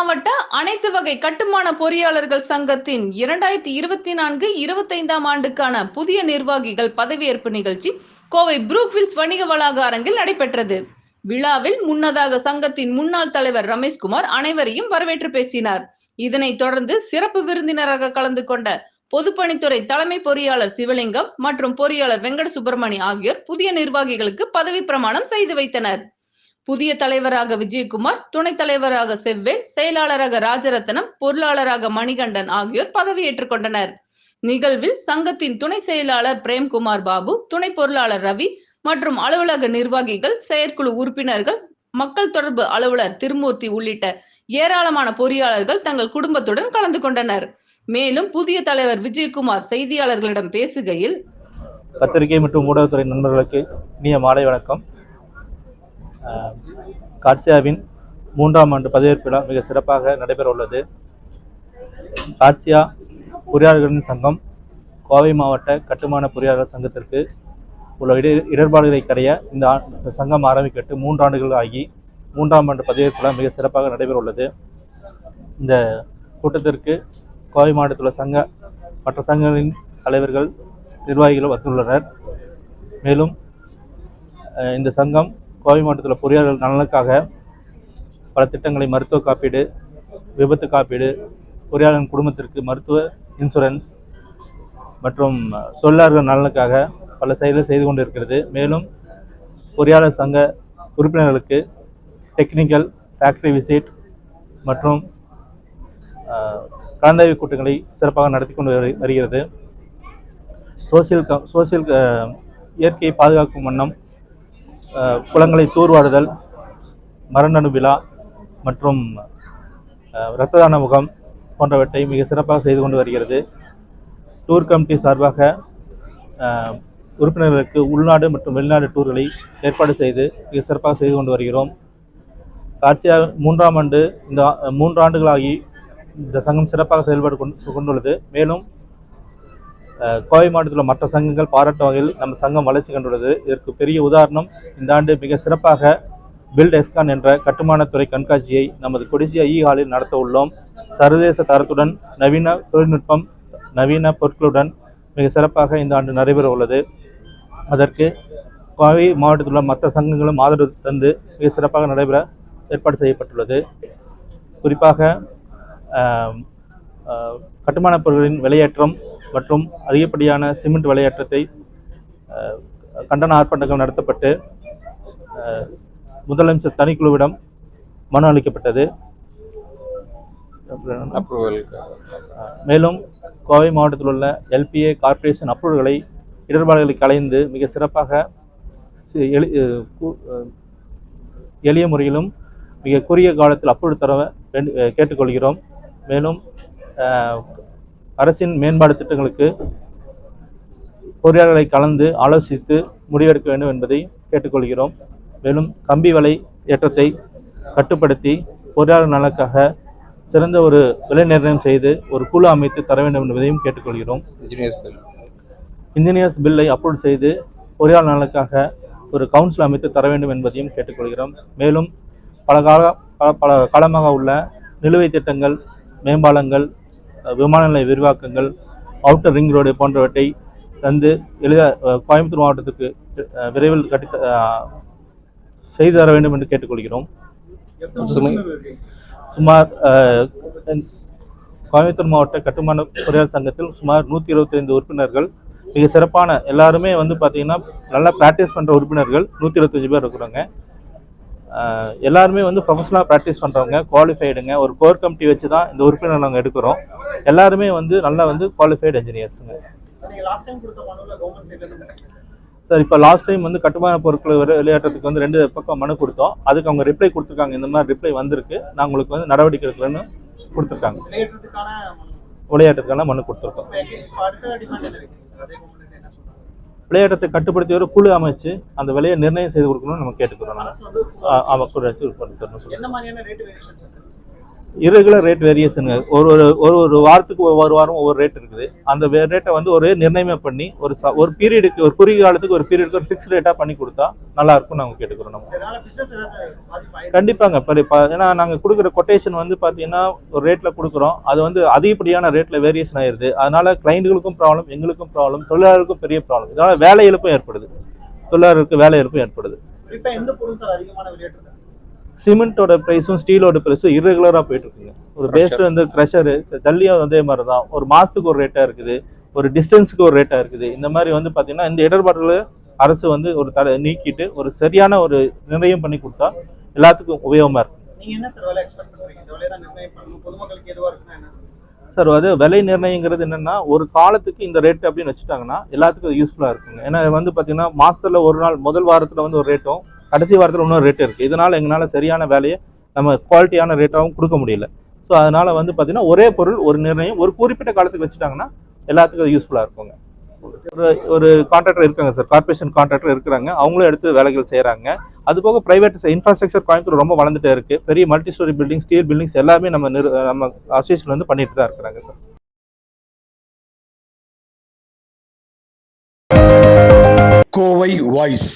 மாவட்ட அனைத்து வகை கட்டுமான பொறியாளர்கள் சங்கத்தின் இரண்டாயிரத்தி இருபத்தி நான்கு இருபத்தைந்தாம் ஆண்டுக்கான புதிய நிர்வாகிகள் பதவியேற்பு நிகழ்ச்சி கோவை புரூக்வில்ஸ் வணிக வளாக அரங்கில் நடைபெற்றது. விழாவில் முன்னதாக சங்கத்தின் முன்னாள் தலைவர் ரமேஷ்குமார் அனைவரையும் வரவேற்று பேசினார். இதனைத் தொடர்ந்து சிறப்பு விருந்தினராக கலந்து கொண்ட பொதுப்பணித்துறை தலைமை பொறியாளர் சிவலிங்கம் மற்றும் பொறியாளர் வெங்கட சுப்பிரமணி ஆகியோர் புதிய நிர்வாகிகளுக்கு பதவி பிரமாணம் செய்து வைத்தனர். புதிய தலைவராக விஜயகுமார் துணைத் தலைவராக செவ்வேல் செயலாளராக ராஜரத்னம் பொருளாளராக மணிகண்டன் ஆகியோர் பதவியேற்றுக் கொண்டனர். நிகழ்வில் சங்கத்தின் துணை செயலாளர் பிரேம்குமார் பாபு துணை பொருளாளர் ரவி மற்றும் அலுவலக நிர்வாகிகள் செயற்குழு உறுப்பினர்கள் மக்கள் தொடர்பு அலுவலர் திருமூர்த்தி உள்ளிட்ட ஏராளமான பொறியாளர்கள் தங்கள் குடும்பத்துடன் கலந்து கொண்டனர். மேலும் புதிய தலைவர் விஜயகுமார் செய்தியாளர்களிடம் பேசுகையில் பத்திரிகை மற்றும் ஊடகத்துறை நண்பர்களுக்கு இனிய மாலை வணக்கம். காட்சியாவின் மூன்றாம் ஆண்டு பதவியேற்பு விழா மிக சிறப்பாக நடைபெற உள்ளது காட்சியா பொறியாளர்களின் சங்கம் கோவை மாவட்ட கட்டுமான பொறியாளர் சங்கத்திற்கு உள்ள இட இடர்பாடுகளை கரைய இந்த சங்கம் ஆரம்பிக்கட்டு மூன்று ஆண்டுகள் ஆகி மூன்றாம் ஆண்டு பதவியேற்பு விழா மிக சிறப்பாக நடைபெற உள்ளது இந்த கூட்டத்திற்கு கோவை மாவட்டத்தில் உள்ள சங்க மற்ற சங்கங்களின் தலைவர்கள் நிர்வாகிகள் வந்துள்ளனர். மேலும் இந்த சங்கம் கோவை மாவட்டத்தில் பொறியாளர்கள் நலனுக்காக பல திட்டங்களை மருத்துவ காப்பீடு விபத்து காப்பீடு பொறியாளரின் குடும்பத்திற்கு மருத்துவ இன்சூரன்ஸ் மற்றும் தொழிலாளர்கள் நலனுக்காக பல செயல்கள் செய்து கொண்டிருக்கிறது. மேலும் பொறியாளர் சங்க உறுப்பினர்களுக்கு டெக்னிக்கல் ஃபேக்டரி விசிட் மற்றும் கலந்தாய்வு கூட்டங்களை சிறப்பாக நடத்தி கொண்டு வரு- வருகிறது. சோசியல் க சோசியல் இயற்கையை பாதுகாக்கும் வண்ணம் குளங்களை தூர்வாடுதல் மரநடு விழா மற்றும் அஹ், இரத்த தான முகாம் போன்றவற்றை மிக சிறப்பாக செய்து கொண்டு வருகிறது. டூர் கமிட்டி சார்பாக உறுப்பினர்களுக்கு உள்நாடு மற்றும் வெளிநாடு டூர்களை ஏற்பாடு செய்து மிக சிறப்பாக செய்து கொண்டு வருகிறோம். காட்சியாக மூன்றாம் ஆண்டு இந்த மூன்று ஆண்டுகளாகி இந்த சங்கம் சிறப்பாக செயல்பாடு கொண்டு கொண்டுள்ளது. மேலும் கோவை மாவட்டத்தில் உள்ள மற்ற சங்கங்கள் பாராட்டும் வகையில் நம்ம சங்கம் வளர்ச்சி கண்டுள்ளது. இதற்கு பெரிய உதாரணம் இந்த ஆண்டு மிக சிறப்பாக பில்ட் எஸ்கான் என்ற கட்டுமானத்துறை கண்காட்சியை நமது கொடிசியா e இ ஹாலில் நடத்த உள்ளோம். சர்வதேச தரத்துடன் நவீன தொழில்நுட்பம் நவீன பொருட்களுடன் மிக சிறப்பாக இந்த ஆண்டு நடைபெற உள்ளது. அதற்கு கோவை மாவட்டத்தில் உள்ள மற்ற சங்கங்களும் ஆதரவு தந்து மிக சிறப்பாக நடைபெற ஏற்பாடு செய்யப்பட்டுள்ளது. குறிப்பாக கட்டுமானப் பொருட்களின் விலையேற்றம் மற்றும் அதிகப்படியான சிமெண்ட் விலையேற்றத்தை ஆ, கண்டன ஆர்ப்பாட்டங்கள் நடத்தப்பட்டு முதலமைச்சர் தனிக்குழுவிடம் மனு அளிக்கப்பட்டது. மேலும் கோவை மாவட்டத்தில் உள்ள எல்பிஏ கார்ப்பரேஷன் அப்ரூவல்களை இடர்பாடுகளை களைந்து மிக சிறப்பாக எளிய முறையிலும் மிக குறுகிய காலத்தில் அப்ரூவல் தர கேட்டுக்கொள்கிறோம். மேலும் அரசின் மேம்பாடு திட்டங்களுக்கு பொறியாளர்களை கலந்து ஆலோசித்து முடிவெடுக்க வேண்டும் என்பதை கேட்டுக்கொள்கிறோம். மேலும் கம்பி விலை ஏற்றத்தை கட்டுப்படுத்தி பொறியாளர் நலனுக்காக சிறந்த ஒரு விலை நிர்ணயம் செய்து ஒரு குழு அமைத்து தர வேண்டும் என்பதையும் கேட்டுக்கொள்கிறோம். இன்ஜினியர்ஸ் பில் இன்ஜினியர்ஸ் பில்லை அப்ரூவ் செய்து பொறியாளர் நலனுக்காக ஒரு கவுன்சில் அமைத்து தர வேண்டும் என்பதையும் கேட்டுக்கொள்கிறோம். மேலும் பல கால பல பல காலமாக உள்ள நிலுவைத் திட்டங்கள் மேம்பாலங்கள் விமான நிலைய விரிவாக்கங்கள் அவுட்டர் ரிங் ரோடு போன்றவற்றை தந்து எளித அஹ், கோயம்புத்தூர் மாவட்டத்துக்கு விரைவில் கட்டி செய்து தர வேண்டும் என்று கேட்டுக்கொள்கிறோம். சுமை. சுமார் கோயம்புத்தூர் மாவட்ட கட்டுமான பொறியாளர் சங்கத்தில் சுமார் நூற்றி இருபத்தைந்து உறுப்பினர்கள் மிக சிறப்பான எல்லாருமே வந்து பார்த்தீங்கன்னா நல்லா ப்ராக்டிஸ் பண்ணுற உறுப்பினர்கள் நூற்றி இருபத்தஞ்சு பேர் இருக்கிறாங்க. எல்லாருமே வந்து ப்ரொஃபஷனலாக ப்ராக்டிஸ் பண்ணுறவங்க குவாலிஃபைடுங்க ஒரு கோர் கமிட்டி வச்சு தான் இந்த உறுப்பினர் நாங்கள் எடுக்கிறோம். எல்லாருமே வந்து நல்லா வந்து குவாலிஃபைடு என்ஜினியர்ஸுங்க சார் இப்போ லாஸ்ட் டைம் வந்து கட்டுமான பொருட்கள் விளையாட்டுறதுக்கு வந்து ரெண்டு பக்கம் மனு கொடுத்தோம். அதுக்கு அவங்க ரிப்ளை கொடுத்துருக்காங்க. இந்த மாதிரி ரிப்ளை வந்திருக்கு. நான் உங்களுக்கு வந்து நடவடிக்கை எடுக்கலன்னு கொடுத்துருக்காங்க. விளையாட்டுக்கான மனு கொடுத்துருக்கோம். விளையாட்டத்தை கட்டுப்படுத்தி ஒரு குழு அமைச்சு அந்த விலையை நிர்ணயம் செய்து கொடுக்கணும்னு நம்ம கேட்டுக்கிறோம். ஆமாம் சொல்லி வந்து மாதிரியான ரேட் வேரியேஷனுங்க ஒரு ஒரு ஒரு ஒரு வாரத்துக்கு ஒவ்வொரு வாரம் ஒவ்வொரு ரேட் இருக்குது. அந்த ரேட்டை வந்து ஒரு நிர்ணயம் பண்ணி ஒரு ச- ஒரு பீரியடுக்கு ஒரு குறுகிய காலத்துக்கு ஒரு பீரியடுக்கு ஒரு ஃபிக்ஸ் ரேட்டாக பண்ணி கொடுத்தா நல்லா இருக்கும் நாங்கள் கேட்டுக்கிறோம் நம்ம? கண்டிப்பாங்க. இப்போ ஏன்னா நாங்கள் கொடுக்குற கொட்டேஷன் வந்து பார்த்தீங்கன்னா ஒரு ரேட்டில் கொடுக்குறோம். அது வந்து அதிகப்படியான ரேட்டில் வேரியேஷன் ஆயிருது. அதனால கிளைண்ட்டுகளுக்கும் ப்ராப்ளம் எங்களுக்கும் ப்ராப்ளம் தொழிலாளருக்கும் பெரிய ப்ராப்ளம் இதனால வேலை இழப்பும் ஏற்படுது. தொழிலாளருக்கு வேலை இழப்பும் ஏற்படுது. சிமெண்ட்டோட ப்ரைஸும் ஸ்டீலோட ப்ரைஸும் இரெகுலராக போயிட்டு இருக்குங்க. ஒரு பேஸ்ட் வந்து க்ரஷரு ஜல்லியும் அதே மாதிரி தான் ஒரு மாதத்துக்கு ஒரு ரேட்டாக இருக்குது. ஒரு டிஸ்டன்ஸுக்கு ஒரு ரேட்டாக இருக்குது. இந்த மாதிரி வந்து பார்த்தீங்கன்னா இந்த இடர்பாடுகளை அரசு வந்து ஒரு தடை நீக்கிட்டு ஒரு சரியான ஒரு நிர்ணயம் பண்ணி கொடுத்தா எல்லாத்துக்கும் உபயோகமாக இருக்கும். சார் அது விலை நிர்ணயங்கிறது என்னன்னா ஒரு காலத்துக்கு இந்த ரேட் அப்படின்னு வச்சுட்டாங்கன்னா எல்லாத்துக்கும் யூஸ்ஃபுல்லாக இருக்குங்க. ஏன்னா வந்து பார்த்தீங்கன்னா மாசத்துல ஒரு நாள் முதல் வாரத்தில் வந்து ஒரு ரேட்டும் கடைசி வாரத்தில் இன்னொரு ரேட் இருக்குது இதனால் எங்களால் சரியான வேலையை நம்ம குவாலிட்டியான ரேட்டாகவும் கொடுக்க முடியல. ஸோ அதனால் வந்து பார்த்திங்கன்னா ஒரே பொருள் ஒரு நிர்ணயம் ஒரு குறிப்பிட்ட காலத்துக்கு வச்சுட்டாங்கன்னா எல்லாத்துக்கும் யூஸ்ஃபுல்லாக இருக்குங்க. ஒரு ஒரு கான்ட்ராக்டர் இருக்காங்க சார் கார்பரேஷன் கான்ட்ராக்டர் இருக்கிறாங்க. அவங்களும் எடுத்து வேலைகள் செய்கிறாங்க அது போக ப்ரைவேட் இன்ஃப்ராஸ்ட்ரக்சர் கோயம்புத்தூர் ரொம்ப வளர்ந்துட்டே இருக்குது பெரிய multi storey building steel buildings எல்லாமே நம்ம நிறு நம்ம அசோசியேஷன் வந்து பண்ணிட்டு தான் இருக்கிறாங்க சார் கோவை வாய்ஸ்